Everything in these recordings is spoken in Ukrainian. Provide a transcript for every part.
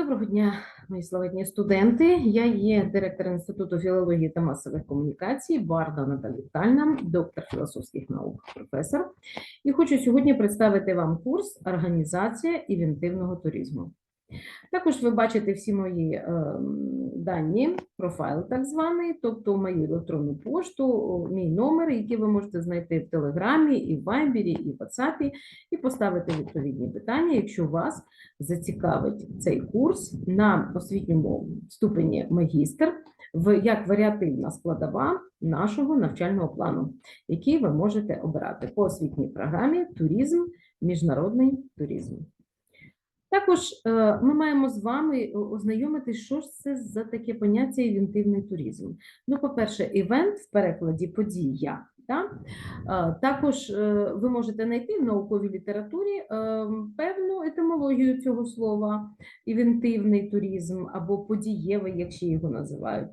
Доброго дня, мої славетні студенти. Я є директор Інституту філології та масових комунікацій Барда Наталітальна, доктор філософських наук, професор. І хочу сьогодні представити вам курс Організація івентивного туризму. Також ви бачите всі мої е, дані, профайл так званий, тобто мою електронну пошту, мій номер, який ви можете знайти в Телеграмі, і в Вайбері, і в WhatsApp, і поставити відповідні питання, якщо вас зацікавить цей курс на освітньому ступені магістр в як варіативна складова нашого навчального плану, який ви можете обирати по освітній програмі Туризм, міжнародний туризм. Також е, ми маємо з вами ознайомитись, що ж це за таке поняття івентивний туризм. Ну, по-перше, івент в перекладі подія. Е, Також е, ви можете знайти в науковій літературі е, певну етимологію цього слова івентивний туризм або подієвий, як ще його називають.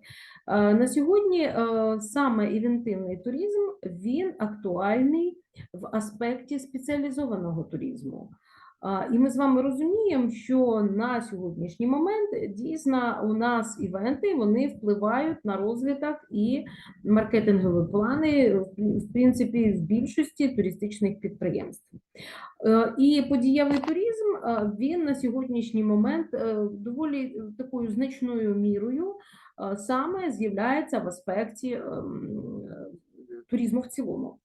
Е, На сьогодні е, саме івентивний туризм він актуальний в аспекті спеціалізованого туризму. І ми з вами розуміємо, що на сьогоднішній момент дійсно у нас івенти вони впливають на розвиток і маркетингові плани, в принципі, в більшості туристичних підприємств. Е, І подієвий туризм е, він на сьогоднішній момент е, доволі такою значною мірою саме з'являється в аспекті ем, туризму в цілому.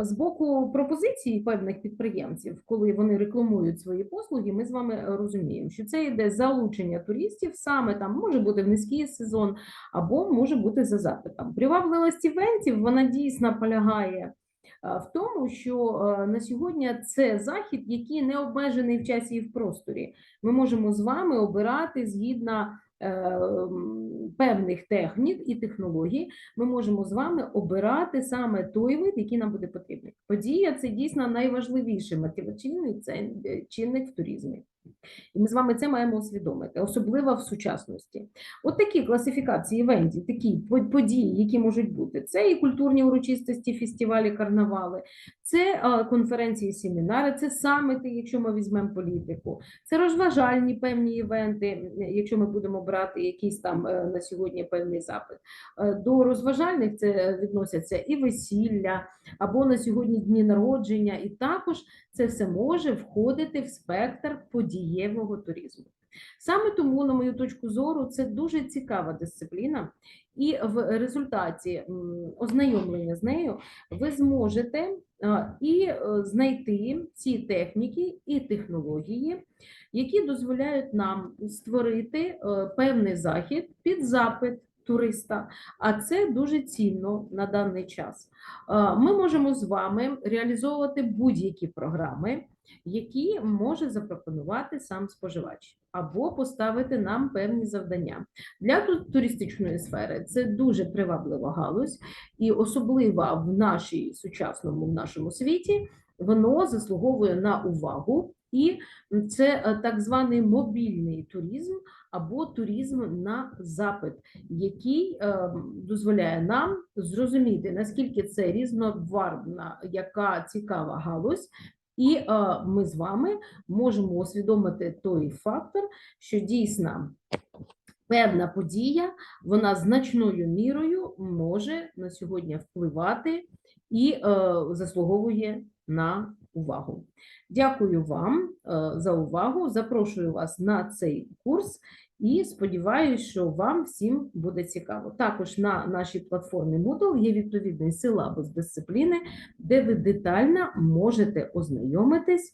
Е, З боку пропозицій певних підприємців, коли вони рекламують свої послуги, ми з вами е, розуміємо, що це йде залучення туристів саме там може бути в низький сезон, або може бути за запитом. Привабливість івентів вона дійсно полягає е, в тому, що на сьогодні це захід, який не обмежений в часі і в просторі. Ми можемо з вами обирати згідно певних технік і технологій, ми можемо з вами обирати саме той вид, який нам буде потрібний. Подія це дійсно найважливіший мотиваційний е, чинник в туризмі. І ми з вами це маємо усвідомити, особливо в сучасності. От такі класифікації івентів, такі події, які можуть бути, це і культурні урочистості, фестивалі, карнавали, це конференції, семінари, це саміти, якщо ми візьмемо політику, це розважальні певні івенти, якщо ми будемо брати якийсь там е, на сьогодні певний запит. Е, До розважальних це відносяться і весілля, або на сьогодні дні народження, і також це все може входити в спектр подієвого туризму. Саме тому, на мою точку зору, це дуже цікава дисципліна, і в результаті ознайомлення з нею ви зможете і е, знайти ці техніки і технології, які дозволяють нам створити е, певний захід під запит туриста. А це дуже цінно на даний час. Ми можемо з вами реалізовувати будь-які програми, які може запропонувати сам споживач, або поставити нам певні завдання. Для туристичної сфери це дуже приваблива галузь, і особливо в нашій сучасному в нашому світі воно заслуговує на увагу. І це е, так званий мобільний туризм або туризм на запит, який е, дозволяє нам зрозуміти, наскільки це різнобарвна, яка цікава галузь, і е, ми з вами можемо усвідомити той фактор, що дійсно певна подія, вона значною мірою може на сьогодні впливати і е, заслуговує на увагу. Дякую вам е, за увагу. Запрошую вас на цей курс і сподіваюся, що вам всім буде цікаво. Також на нашій платформі Moodle є відповідний силабус дисципліни, де ви детально можете ознайомитись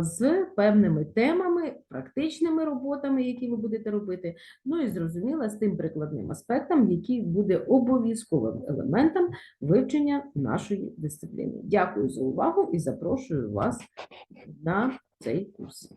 з певними темами, практичними роботами, які ви будете робити. Ну і зрозуміло, з тим прикладним аспектом, який буде обов'язковим елементом вивчення нашої дисципліни. Дякую за увагу і запрошую вас на цей курс.